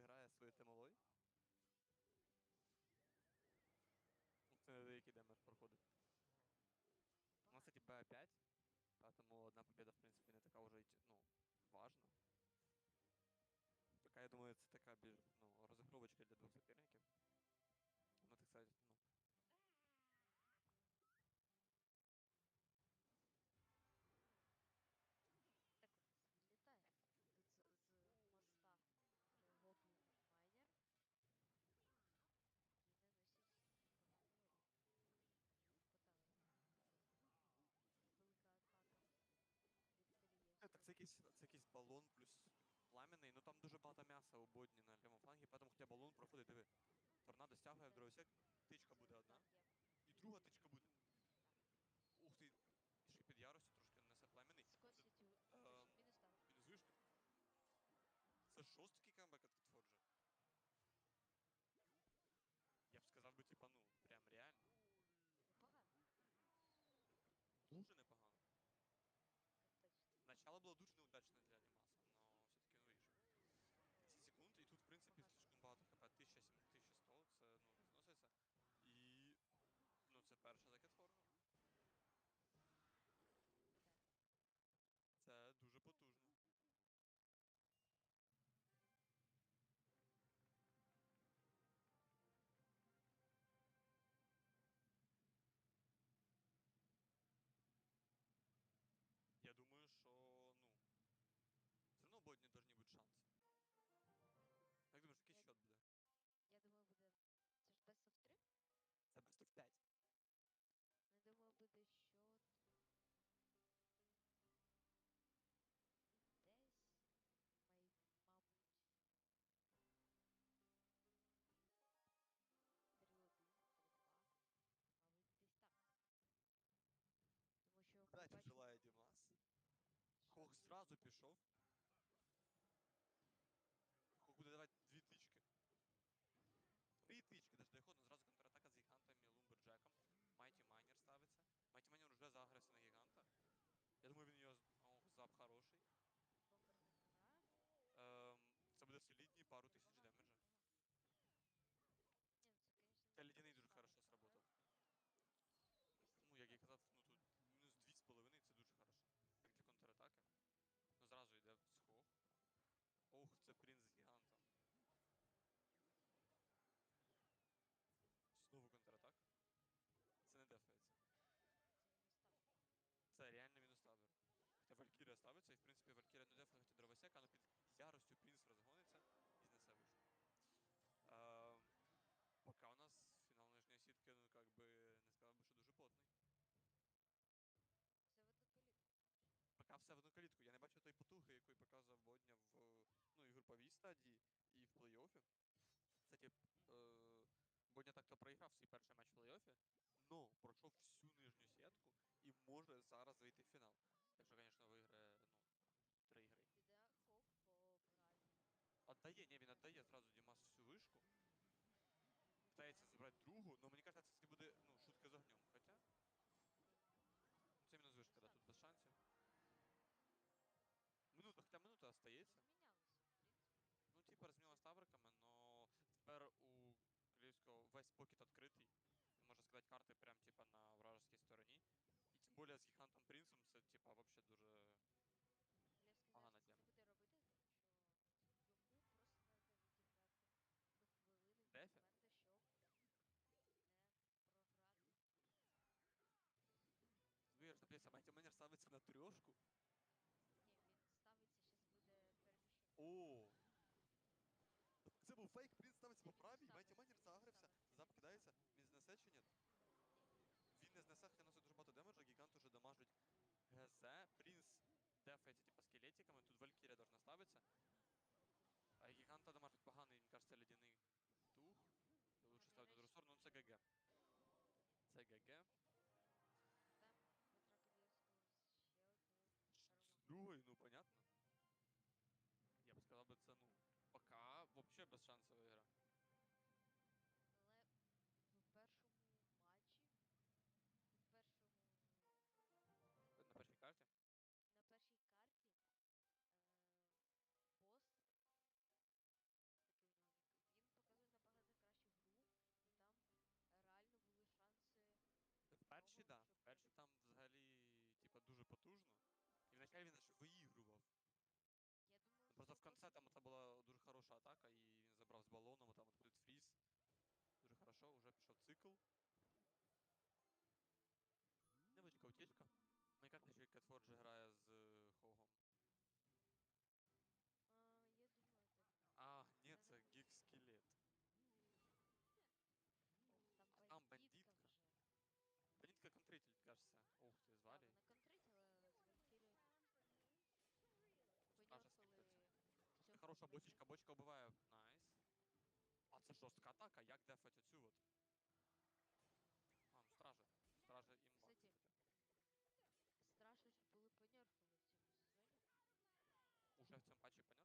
Получается, у нас босс грає свою темолой. Ну, Це невеликий демедж проходить. У нас, кстати, Б5, поэтому одна победа, в принципе, не така вже, ну, важна. Така, я думаю, це така більш, ну, розігровочка для двох соперників. Ну, так сказати, ну, Так от злітає. Тут з, з моста вже гоблін майнер. І наносить поганий урон. По таверні. Велика атака від Калієс. Е, Так це якийсь, це якийсь балон плюс пламенний, ну там дуже багато м'яса у бодні на лівому флангі, поэтому хоча балон проходить, диви. Торнадо стягує в дровосек, тичка буде одна, і друга тичка буде. Ух ти, ще під яростю трошки несе пламенний. мінус. Мінус вишка. Це шостий камбек від Катфорджа. Я б сказав би, типа, ну, прям реально. Непогано, Дуже непогано. Начало було дуже пішов. Хох буде давати дві тички. Три тички, даже доходно, зразу контратака з гігантом і лумберджеком. Майті Майнер ставиться. Майті Майнер вже загрився на гіганта. Я думаю, він його з- О, зап хороший. бомберна гра. Ем, це буде солідні пару тисяч демеджа. Ні, ну це, звісно, Та ледяний дуже хорошо сработав. Ну, як я казав, ну тут мінус 2,5 це дуже хорошо. Як для контратаки. Ну зразу йде схох. Ох, це принц з гігантом. Знову контратака. Це не дефається. Це мінус там. Це реально мінус табір. Хоча Валькірія ставиться, і в принципі Валькірія не дефає хоча але під яростю принц розгониться і знесе вишку. Ем, поки у нас фінал нижньої сітки, ну как би не сказав би, що дуже калітку. Поки все в одну калітку. Я не бачу тої потуги, яку показував Бодня в ну, і груповій стадії, і в плей-оффі. Кстати, е, Бодня так-то проіграв свій перший матч в плей-оффі, но пройшов всю нижню сітку і може зараз вийти в фінал. Отдає, ні, він віддає зразу Дімас всю вишку. Питається забрати другу, але мені кажется, це буде ну, шутка з огнем. Хоча. Це мінус вишка, да, тут без шансів. Минута, хоча минута остається. Ну, типа, розмінялась тавриками, но тепер у Київського весь покет відкритий. Він може скидати карти прям типа на вражеській стороні. І тим більше з гігантом принцем це типа вообще дуже. Левський Погана зараз це не тема. буде робити, тому що йому просто треба відіграти ну, хвилини від Дефі? моменту, щоб не програти. Звісно, дивіться, Майті Менер трьошку. Ні, він ставиться, зараз буде переміщення. О! Це був фейк, принц ставиться по правій, Майті Майнер загрився, зап кидається, він знесе чи ні? Він не знесе, хоча носить дуже багато демеджа, гігант уже дамажить ГЗ, принц дефається типа скелетиками, тут І вначалі він виігрував. Я думаю, Ну, Просто в кінці там це була дуже хороша атака, і він забрав з балоном, там тут фріз. Дуже хорошо, вже пішов цикл. Невеличка утічка. Кажется, що Кетфордж грає з бочечка, бочка вбиває. Найс. А це жорстка атака, як дефать оцю от? А, ну стража. Стража імба, Кстати, кстати. Страшно, що були понерфили в цьому сезоні. Уже в цьому патчі поняв?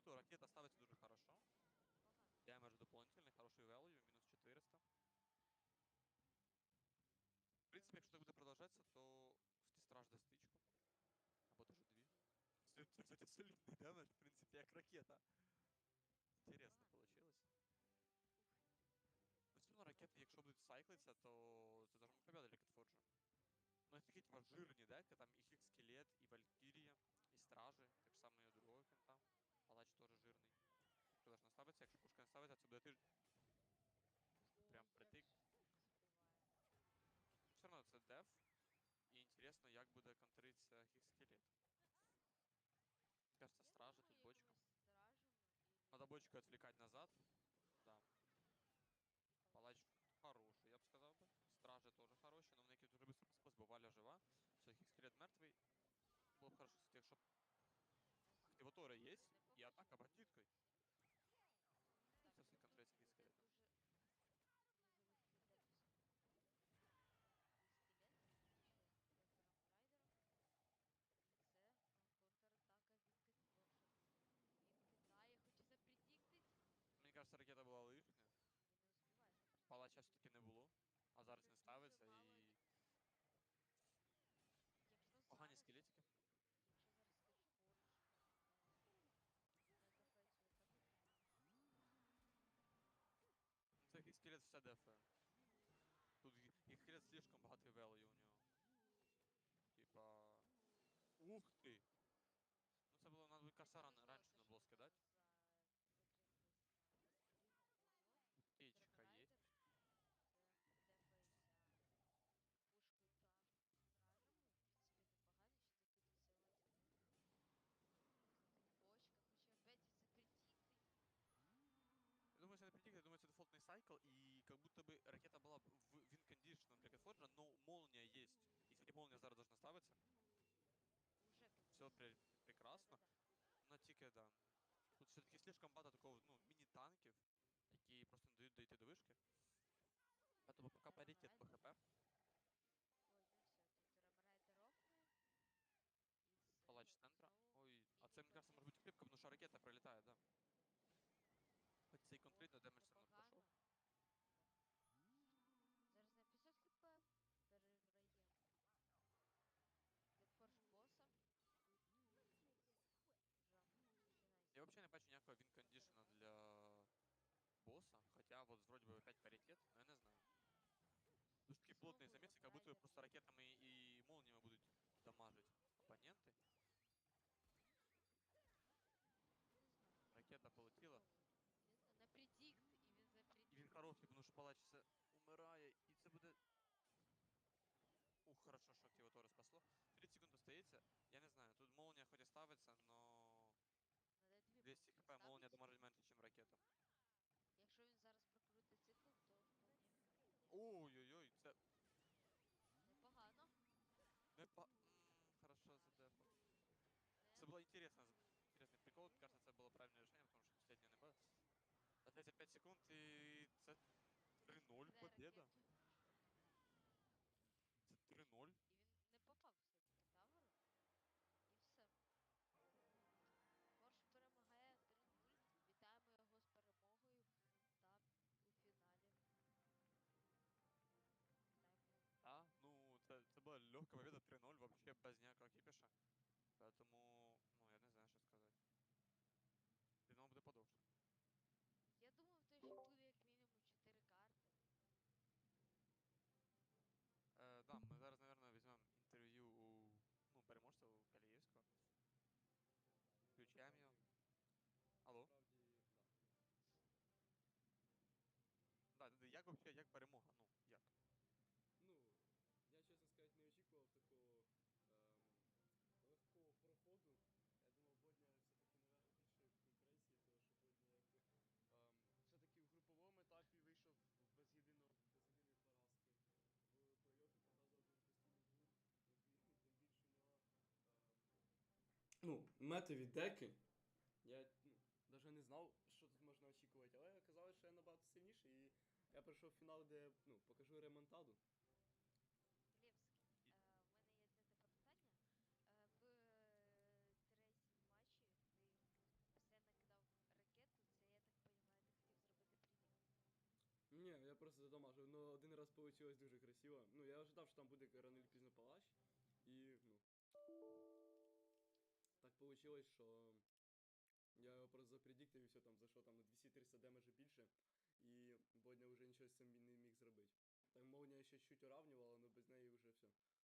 защиту, ракета ставиться дуже хорошо. Погано. Демедж дополнительний, хороший value, мінус 400. В принципі, якщо так буде продовжатися, то кстати, страж дасть стичку. Або даже дві. Це, це, кстати, солідний демедж, в принципі, як ракета. Інтересно Ага. получилось. Ух ти. Ну, все одно ракети, якщо будуть сайклитися, то це должна бути победа для Кетфорджа. Ну, це такі, типа, жирні деки, там і Хік Скелет, і Валькірія, і Стражі, Ставитися, якщо кушка не ставиться, це буде ти. Кушка прям Ой, притик. як ж збиває. Все одно це деф. І інтересно, як буде контритися Хік Скелет. Кажется, Я стражи, думаю, тут бочка. якимось стражем і Надо бочку отвлекать назад. Да. палач. Палач хороший, я б сказав би. Стражі теж хороші, але вони якісь дуже швидко спас, Валя жива. Все, скелет мертвий. Було б хорошо, кстати, якщо б активатори є, Не і побачив. атака бандиткою. Так, Це все тут контрольці буде скелетом. Дуже невеличкий дефіс. І скелет ще Пеппером Райдером. І це а, контратака від Кетфорджа. Він кидає, хоче запредіктить. Мені кажется, ракета була лишня. Він не успіває запредіктити. Палача все-таки не було. А зараз Це не дуже ставиться мало і Якщо погані зараз, скелетики. якщо зараз Кетфордж не, не дафає цю атаку, Ну, Це дефе. Тут їх слишком багатий велий у нього. Типа. Ух ти! Ну це було надо Касара повезло, раніше те, не що було він скидати. За підтримку на кострі повезло. Утечка є. Райдер. Це дефається пушкою та стражами. В принципі, непогано, ще не буде силати. Бочка хоче опять запретити. Я думаю, це не притік, я думаю, це дефолтний сайкл, і как будто бы ракета була б в вин-кондишн для Кетфорджа, но молния есть. И, кстати, молния зараз должна ставиться. Уже Все пре- прекрасно. Но тільки, да. Тут все-таки слишком багато такого, ну, міні-танків, які просто не дають дойти до вишки. Поэтому пока паритет по хп. Ой, ну все, тут Ремрайдер офне. Палач центра. Ой, а це, мені кажется, може бути кліпка, тому що ракета прилітає, да. Хоч цей контроль на Ох, демедж все боса, хоча вот вроде бы опять паритет, но я не знаю. Дуже такий плотний Знову заміс, як будто Ремрайдер. просто ракетами і молніями будуть дамажить опоненти. Не знаю. Ракета полетіла. Знову Він на предикт, і він за І предикт. він хороший, тому що палач все умирає, і це буде. Ух, хорошо, що активатори спасло. 30 секунд остається. Я не знаю, тут молния хоч і ставиться, но м, Хорошо задефал. Это было интересно. Интересный прикол. Мне кажется, это было правильное решение, потому что последнє НБ. А 35 секунд и 3-0 победа. Це победа 3-0, вообще без ніякого кипіша. Поэтому, ну, я не знаю, що сказати. Фінал буде подовше. Я думав, то ще буде як мінімум 4 карти. Е, да, ми зараз, наверное, візьмемо інтерв'ю у ну, переможця у Каліївського. Включаємо його. Алло? Да. Як вообще, як перемога? Ну, я чесно сказати, не очікував такого ем, легкого проходу. Я думав, Бодня все-таки, напевно, більше прогресії, тому що Бодня якби ем, все-таки в груповому етапі вийшов без єдиного без єдиної поразки. В плей-офі показував дуже постійну гру, тим бі- тим більше у нього. ем, Ну, метові деки. Я ну, навіть не знав, що тут можна очікувати, але оказалось, що я набагато сильніший і я прийшов в фінал, де ну, покажу ремонтаду. Кілєвський, е, в мене є одне таке питання. Е, в е, третьому матчі ти постійно кидав ракету, це я так розумію, ти хотів зробити прем'єр. Ні, я просто задамажив, ну один раз вийшло дуже красиво. Ну, я ожидав, що там буде рано чи пізно палач. І, ну. Вийшло, що я його просто запредіктив і все там зайшло там на 200-300 демеджа більше. І Бодня вже нічого з цим не міг зробити. Так молния ще чуть уравнювала, але без неї вже все.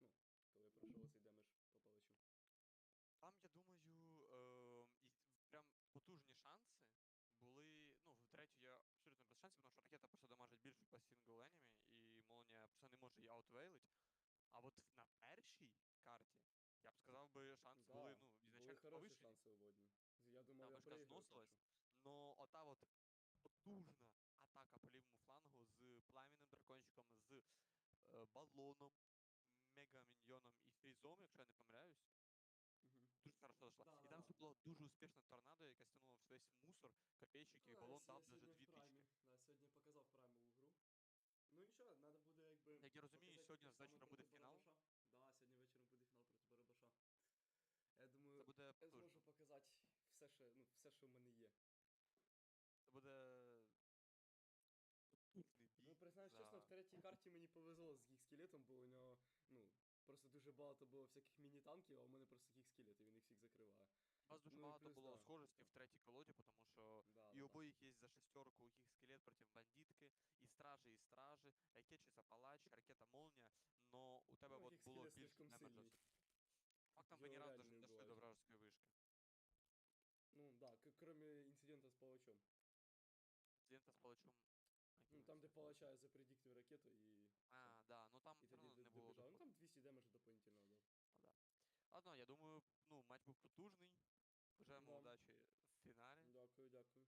Ну, коли пройшов цей демедж по палачу. Там, я думаю, е, і прям потужні шанси були. Ну, в третю я абсолютно без шансів, тому що ракета просто дамажить більше по сингл енемі, і молнія просто не може її аутвейлить. А от на першій карті, я б сказав би, шанси були, ну, були ізначально хороші повищені. шанси у Бодні. Я думав, Та я першу. Но ота от потужна атака по лівому флангу з пламінним дракончиком, з е, балоном, мегаміньйоном і фрізом, якщо я не помиляюсь, Мгм. дуже хорошо зайшла. Да, і да, там да. ще було дуже успішне торнадо, яке стягнуло весь мусор, копійчики, і Ну, балон я дав даже сьогодні в 2000. праймі. Да, сьогодні показав праймову гру. Ну нічого, треба буде якби. Як я розумію, показати сьогодні ж ввечері буде фінал? Барабаша. Да, сьогодні вечором буде фінал проти Барабаша. Я думаю, Це буде я зможу показати все, що, ну, все, що в мене є. Це буде. Ну, признаюсь чесно, в третій карті мені повезло з гік-скелетом, бо у нього, ну, просто дуже багато було всяких міні-танків, а у мене просто гік-скелет, і він їх всіх закриває. У вас дуже ну багато плюс, було да. схожості в третій колоді, тому що Да, І да, да. обоих есть за шестерку, у них скелет против бандитки, і стражи, і стражи, ракетчиця палач, ракета молния, но у тебе Ну, от їх було більше демеджа. Ви ні Його разу даже не дошли до вражеской вышки. Ну, да, кроме інцидента з палачом. Інцидента з палачом. Ну, там, де це? палача запредіктив ракету і... А, да, ну там І все тоді не було. Ну там 200 демеджа дополнительного дав. Ну, да. Ладно, я думаю, ну, матч був потужний. Бажаємо Да. удачі в фіналі. Дякую, дякую.